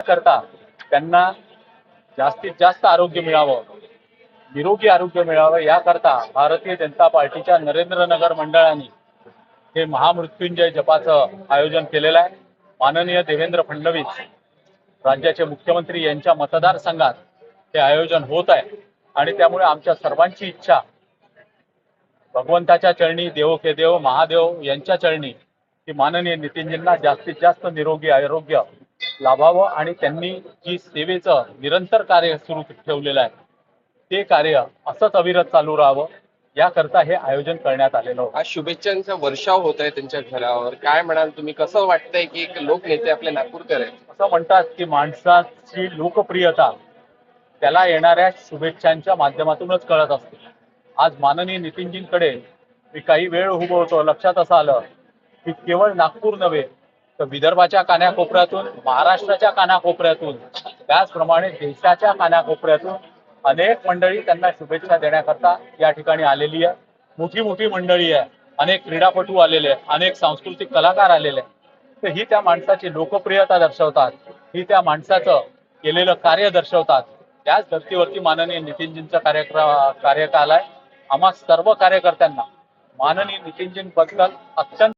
करता त्यांना जास्तीत जास्त आरोग्य मिळावं निरोगी आरोग्य मिळावं याकरता भारतीय जनता पार्टीच्या नरेंद्रनगर मंडळाने हे महामृत्युंजय जपाचं आयोजन केलेलं आहे. माननीय देवेंद्र फडणवीस राज्याचे मुख्यमंत्री यांच्या मतदारसंघात हे आयोजन होत आहे आणि त्यामुळे आमच्या सर्वांची इच्छा भगवंताच्या चरणी देव के देव महादेव यांच्या चरणी की माननीय नितीनजींना जास्तीत जास्त निरोगी आरोग्य लाभावं आणि त्यांनी जी सेवेचं निरंतर कार्य सुरू ठेवलेलं आहे ते कार्य असंच अविरत चालू राहावं याकरता हे आयोजन करण्यात आलेलं होतं. आज शुभेच्छांचा वर्षाव होत आहे त्यांच्या घरावर. काय म्हणाल तुम्ही? कसं वाटतंय की एक लोकनेते आपले नागपूरकर आहेत? असं म्हणतात की माणसाची लोकप्रियता त्याला येणाऱ्या शुभेच्छांच्या माध्यमातूनच कळत असते. आज माननीय नितीनजींकडे मी काही वेळ उभं होतो लक्षात असं आलं की केवळ नागपूर नव्हे तर विदर्भाच्या कानाकोपऱ्यातून महाराष्ट्राच्या कानाकोपऱ्यातून त्याचप्रमाणे देशाच्या कानाकोपऱ्यातून अनेक मंडळी त्यांना शुभेच्छा देण्याकरता या ठिकाणी आलेली आहे. मोठी मोठी मंडळी आहे. अनेक क्रीडापटू आलेले आहेत. अनेक सांस्कृतिक कलाकार आलेले आहेत. तर ही त्या माणसाची लोकप्रियता दर्शवतात. ही त्या माणसाचं केलेलं कार्य दर्शवतात. त्याच धर्तीवरती माननीय नितीनजींचा कार्यक्रम कार्यकाल आहे. आम्हा सर्व कार्यकर्त्यांना माननीय नितीनजींबद्दल अत्यंत